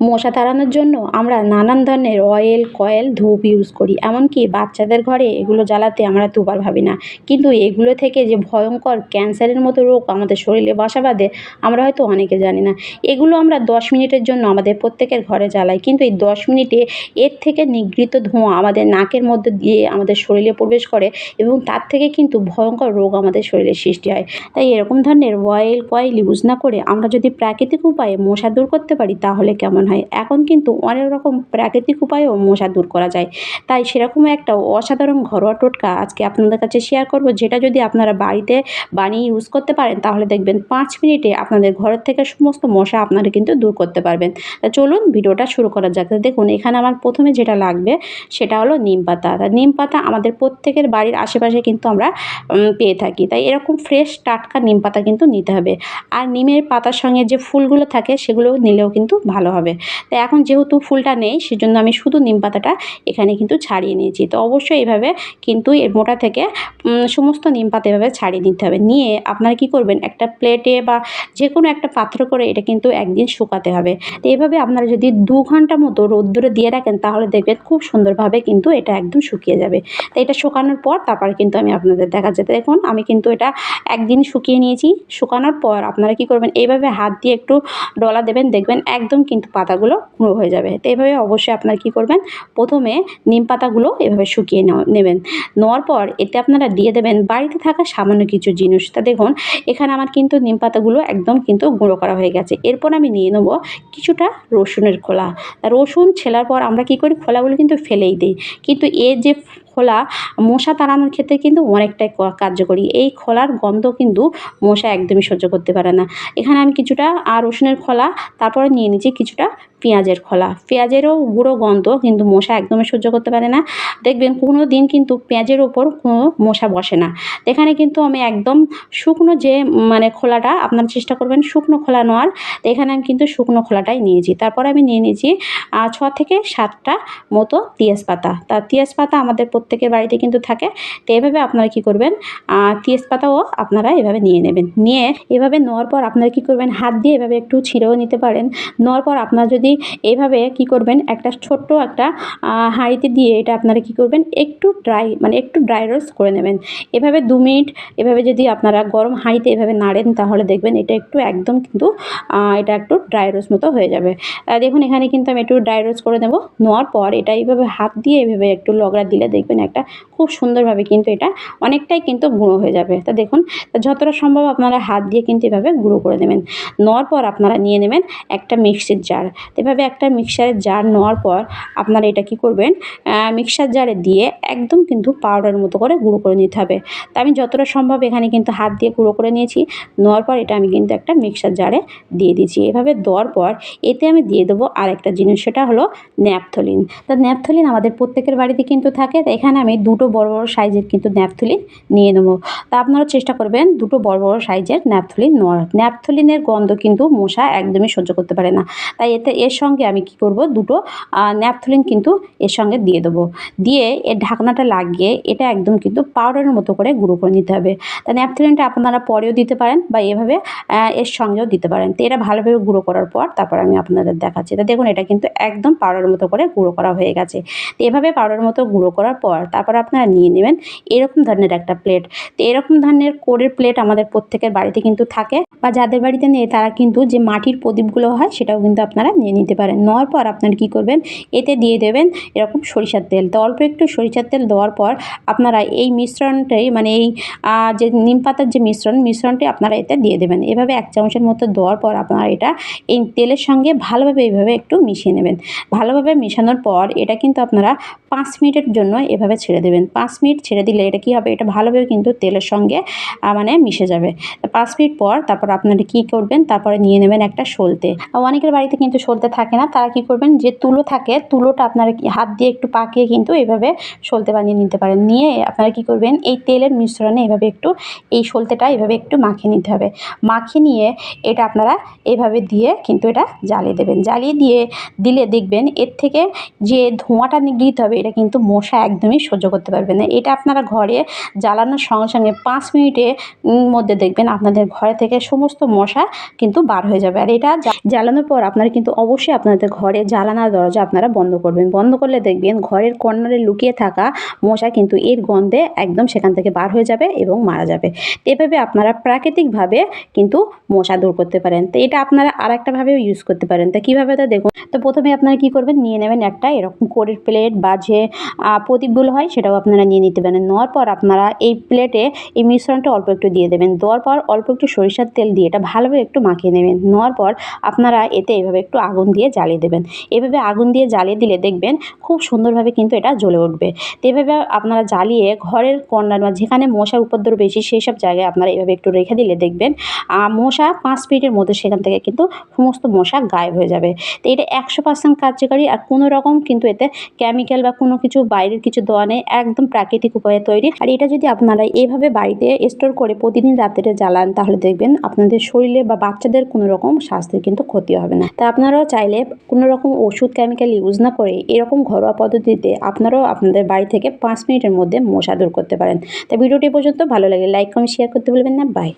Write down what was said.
মশা তাড়ানোর জন্য আমরা নানান ধরনের অয়েল কয়েল ধূপ ইউজ করি। এমনকি বাচ্চাদের ঘরে এগুলো জ্বালাতে আমরা দুবার ভাবি না। কিন্তু এগুলো থেকে যে ভয়ঙ্কর ক্যান্সারের মতো রোগ আমাদের শরীরে বাসা বাঁধে আমরা হয়তো অনেকে জানি না। এগুলো আমরা দশ মিনিটের জন্য আমাদের প্রত্যেকের ঘরে জ্বালাই। কিন্তু এই দশ মিনিটে এর থেকে নিগৃহীত ধোঁয়া আমাদের নাকের মধ্যে দিয়ে আমাদের শরীরে প্রবেশ করে এবং তার থেকে কিন্তু ভয়ঙ্কর রোগ আমাদের শরীরে সৃষ্টি হয়। তাই এরকম ধরনের অয়েল কয়েল ইউজ না করে আমরা যদি প্রাকৃতিক উপায়ে মশা দূর করতে পারি, তাহলে কেমন হয়। এখন কিন্তু অনেক রকম প্রাকৃতিক উপায়েও মশা দূর করা যায়। তাই সেরকম একটা অসাধারণ ঘরোয়া টোটকা আজকে আপনাদের কাছে শেয়ার করব, যেটা যদি আপনারা বাড়িতে বানিয়ে ইউজ করতে পারেন, তাহলে দেখবেন পাঁচ মিনিটে আপনাদের ঘরের থেকে সমস্ত মশা আপনারা কিন্তু দূর করতে পারবেন। তা চলুন ভিডিওটা শুরু করা যাক। দেখুন, এখানে আমার প্রথমে যেটা লাগবে, সেটা হলো নিম পাতা। তা নিম পাতা আমাদের প্রত্যেকের বাড়ির আশেপাশে কিন্তু আমরা পেয়ে থাকি। তাই এরকম ফ্রেশ টাটকা নিম পাতা কিন্তু নিতে হবে। আর নিমের পাতার সঙ্গে যে ফুলগুলো থাকে, সেগুলো নিলেও কিন্তু ভালো হবে। তো এখন যেহেতু ফুলটা নেই, সেজন্য আমি শুধু নিম পাতাটা এখানে কিন্তু ছাড়িয়ে নিয়েছি। তো অবশ্যই এভাবে কিন্তু এর মোটা থেকে সমস্ত নিম পাতা এভাবে ছাড়িয়ে নিতে হবে। নিয়ে আপনারা কি করবেন, একটা প্লেটে বা যে কোনো একটা পাত্র করে এটা কিন্তু একদিন শুকাতে হবে। তো এইভাবে আপনারা যদি দু ঘণ্টা মতো রোদ্দুরে দিয়ে রাখেন, তাহলে দেখবেন খুব সুন্দরভাবে কিন্তু এটা একদম শুকিয়ে যাবে। তো এটা শুকানোর পর তারপরে কিন্তু আমি আপনাদের দেখা যেতে দেখুন, আমি কিন্তু এটা একদিন শুকিয়ে নিয়েছি। শুকানোর পর আপনারা কি করবেন এইভাবে হাত দিয়ে একটু ডলা দেবেন, দেখবেন একদম কিন্তু পাতাগুলো গুঁড়ো হয়ে যাবে। তো এভাবে অবশ্যই আপনারা কি করবেন? প্রথমে নিম পাতাগুলো এভাবে শুকিয়ে নেবেন। নেওয়ার পর এতে আপনারা দিয়ে দেবেন বাড়িতে থাকা সামান্য কিছু জিনিস। তা দেখুন, এখানে আমার কিন্তু নিম পাতাগুলো একদম কিন্তু গুঁড়ো করা হয়ে গেছে। এরপর আমি নিয়ে নেব কিছুটা রসুনের খোলা। রসুন ছেলার পর আমরা কি করি? খোলাগুলো কিন্তু ফেলেই দিই। কিন্তু এর যে খোলা মশা তাড়ানোর ক্ষেত্রে কিন্তু অনেকটাই কার্যকরী। এই খোলার গন্ধ কিন্তু মশা একদমই সহ্য করতে পারে না। এখানে আমি কিছুটা আর রসুনের খোলা, তারপরে নিয়ে নিচ্ছি কিছুটা পেঁয়াজের খোলা। পেঁয়াজেরও গুঁড়ো গন্ধ কিন্তু মশা একদমই সহ্য করতে পারে না। দেখবেন কোনো দিন কিন্তু পেঁয়াজের ওপর কোনো মশা বসে না। এখানে কিন্তু আমি একদম শুকনো যে মানে খোলাটা, আপনারা চেষ্টা করবেন শুকনো খোলা নেওয়ার। তো এখানে আমি কিন্তু শুকনো খোলাটাই নিয়েছি। তারপর আমি নিয়ে নিয়েছি ছ থেকে সাতটা মতো তেজপাতা। তা তেজপাতা আমাদের প্রত্যেকের বাড়িতে কিন্তু থাকে। তো এভাবে আপনারা কি করবেন? তেজপাতাও আপনারা এভাবে নিয়ে নেবেন। নিয়ে এভাবে নেওয়ার পর আপনারা কি করবেন? হাত দিয়ে এভাবে একটু ছিঁড়েও নিতে পারেন। নেওয়ার পর আপনারা যদি এইভাবে কি করবেন? একটা ছোট্ট একটা হাঁড়িতে দিয়ে এটা আপনারা কি করবেন? একটু ড্রাই মানে একটু ড্রাই রোস্ট করে নেবেন। এভাবে দু মিনিট এভাবে যদি আপনারা গরম হাঁড়িতে এভাবে নাড়েন, তাহলে দেখবেন এটা একটু একদম কিন্তু এটা একটু ড্রাই রোস্ট মতো হয়ে যাবে। দেখুন এখানে কিন্তু আমি একটু ড্রাই রোস্ট করে নেব। নেওয়ার পর এটা এইভাবে হাত দিয়ে এভাবে একটু লগড়া দিলে দেখবেন একটা। খুব সুন্দরভাবে কিন্তু এটা অনেকটাই কিন্তু গুঁড়ো হয়ে যাবে। তা দেখুন যতটা সম্ভব আপনারা হাত দিয়ে কিন্তু এভাবে গুঁড়ো করে নেবেন। নেওয়ার পর আপনারা নিয়ে নেবেন একটা মিক্সির জার এভাবে একটা মিক্সারের জার নেওয়ার পর আপনারা এটা কি করবেন? মিক্সার জারে দিয়ে একদম কিন্তু পাউডার মতো করে গুঁড়ো করে নিতে হবে। তা আমি যতটা সম্ভব এখানে কিন্তু হাত দিয়ে গুঁড়ো করে নিয়েছি। নেওয়ার পর এটা আমি কিন্তু একটা মিক্সার জারে দিয়ে দিয়েছি। এভাবে দেওয়ার পর এতে আমি দিয়ে দেবো আর একটা জিনিস, সেটা হলো ন্যাপথলিন। তা ন্যাপথলিন আমাদের প্রত্যেকের বাড়িতে কিন্তু থাকে। তো এখানে আমি দুটো বড় বড় সাইজের কিন্তু ন্যাপথলিন নিয়ে নেব। তা আপনারা চেষ্টা করবেন দুটো বড় বড় সাইজের ন্যাপথলিন নেওয়ার। ন্যাপথলিনের গন্ধ কিন্তু মশা একদমই সহ্য করতে পারে না। তাই এতে এর সঙ্গে আমি কি করব? দুটো ন্যাপথলিন কিন্তু এর সঙ্গে দিয়ে দেবো। দিয়ে এর ঢাকনাটা লাগিয়ে এটা একদম কিন্তু পাউডারের মতো করে গুঁড়ো করে নিতে হবে। তা ন্যাপথলিনটা আপনারা পরেও দিতে পারেন বা এভাবে এর সঙ্গেও দিতে পারেন। তো এটা ভালোভাবে গুঁড়ো করার পর তারপর আমি আপনাদের দেখাচ্ছি। তা দেখুন এটা কিন্তু একদম পাউডারের মতো করে গুঁড়ো করা হয়ে গেছে। তো এভাবে পাউডারের মতো গুঁড়ো করার পর তারপর আপনারা নিয়ে নেবেন। এরকম ধরনের একটা প্লেট তো এরকম ধরনের কোরের প্লেট আমাদের প্রত্যেকের বাড়িতে কিন্তু থাকে বা যাদের বাড়িতে নেই তারা কিন্তু যে মাটির প্রদীপগুলো হয় সেটাও কিন্তু আপনারা নিয়ে নিতে পারেন। নেওয়ার পর আপনারা কী করবেন? এতে দিয়ে দেবেন এরকম সরিষার তেল। তো অল্প একটু সরিষার তেল দেওয়ার পর আপনারা এই মিশ্রণটাই মানে এই যে নিম পাতার যে মিশ্রণ, মিশ্রণটি আপনারা এতে দিয়ে দেবেন। এভাবে এক চামচের মতো দেওয়ার পর আপনারা এটা এই তেলের সঙ্গে ভালোভাবে এইভাবে একটু মিশিয়ে নেবেন। ভালোভাবে মেশানোর পর এটা কিন্তু আপনারা পাঁচ মিনিটের জন্য এভাবে ছেড়ে দেবেন। পাঁচ মিনিট ছেড়ে দিলে এটা কী হবে? এটা ভালোভাবে কিন্তু তেলের সঙ্গে মানে মিশে যাবে। পাঁচ মিনিট পর তারপর আপনারা কী করবেন? তারপরে নিয়ে নেবেন একটা সলতে। অনেকের বাড়িতে কিন্তু সলতে থাকে না। তারা কি করবেন? যে তুলো থাকে, তুলোটা আপনারা হাত দিয়ে একটু পাকিয়ে কিন্তু এভাবে সলতে বানিয়ে নিতে পারেন। নিয়ে আপনারা কী করবেন? এই তেলের মিশ্রণে এভাবে একটু, এই সলতেটা এভাবে একটু মাখিয়ে নিতে হবে। মাখিয়ে নিয়ে এটা আপনারা এভাবে দিয়ে কিন্তু এটা জ্বালিয়ে দেবেন। জ্বালিয়ে দিয়ে দিলে দেখবেন এর থেকে যে ধোঁয়াটা নিগৃহীত হবে, এটা কিন্তু মশা একদমই সহ্য করতে পারবে না। এটা আপনারা ঘরে জ্বালানোর সঙ্গে সঙ্গে পাঁচ মিনিটের মধ্যে দেখবেন আপনাদের ঘরে থেকে সমস্ত মশা কিন্তু বার হয়ে যাবে। আর এটা জ্বালানোর পর আপনারা কিন্তু অবশ্যই আপনাদের ঘরে জানালা দরজা আপনারা বন্ধ করবেন। বন্ধ করলে দেখবেন ঘরের কর্নারে লুকিয়ে থাকা মশা কিন্তু এর গন্ধে একদম সেখান থেকে বার হয়ে যাবে এবং মারা যাবে। এভাবে আপনারা প্রাকৃতিকভাবে কিন্তু মশা দূর করতে পারেন। তো এটা আপনারা আর একটাভাবেও ইউজ করতে পারেন। তা কীভাবে তা দেখুন তো প্রথমে আপনারা কী করবেন নিয়ে নেবেন একটা এরকম কোরের প্লেট বা যে আহ, প্রদীপগুলো হয়, সেটাও আপনারা নিয়ে নিতে পারেন। নেওয়ার পর আপনারা এই প্লেটে এই মিশ্রণটা অল্প একটু দিয়ে দেবেন। দেওয়ার পর অল্প একটু সরিষার তেল দিয়ে এটা ভালোভাবে একটু মাখিয়ে নেবেন। নেওয়ার পর আপনারা এতে এভাবে একটু আগুন দিয়ে জ্বালিয়ে দেবেন। এভাবে আগুন দিয়ে জ্বালিয়ে দিলে দেখবেন খুব সুন্দরভাবে কিন্তু এটা জ্বলে উঠবে। তো এভাবে আপনারা জ্বালিয়ে ঘরের কর্নার বা যেখানে মশার উপদ্রব বেশি, সেই সব জায়গায় আপনারা এভাবে একটু রেখে দিলে দেখবেন মশা পাঁচ মিনিটের মধ্যে সেখান থেকে কিন্তু সমস্ত মশা গায়েব হয়ে যাবে। তো এটা একশো পার্সেন্ট কার্যকারী আর কোনো রকম কিন্তু এতে কেমিক্যাল বা কোনো কিছু বাইরের কিছু দেওয়া নেই একদম প্রাকৃতিক উপায়ে তৈরি। আর এটা যদি আপনারা এইভাবে বাড়িতে স্টোর করে প্রতিদিন রাত্রে জ্বালান, তাহলে দেখবেন আপনাদের শরীরে বা বাচ্চাদের কোনো রকম স্বাস্থ্যের কিন্তু ক্ষতি হবে না। তা আপনারাও চাইলে কোনো রকম ওষুধ কেমিক্যাল ইউজ না করে এরকম ঘরোয়া পদ্ধতিতে আপনারাও আপনাদের বাড়ি থেকে পাঁচ মিনিটের মধ্যে মশা দূর করতে পারেন। তা ভিডিওটি পর্যন্ত ভালো লাগে লাইক কমেন্ট শেয়ার করতে ভুলবেন না। বাই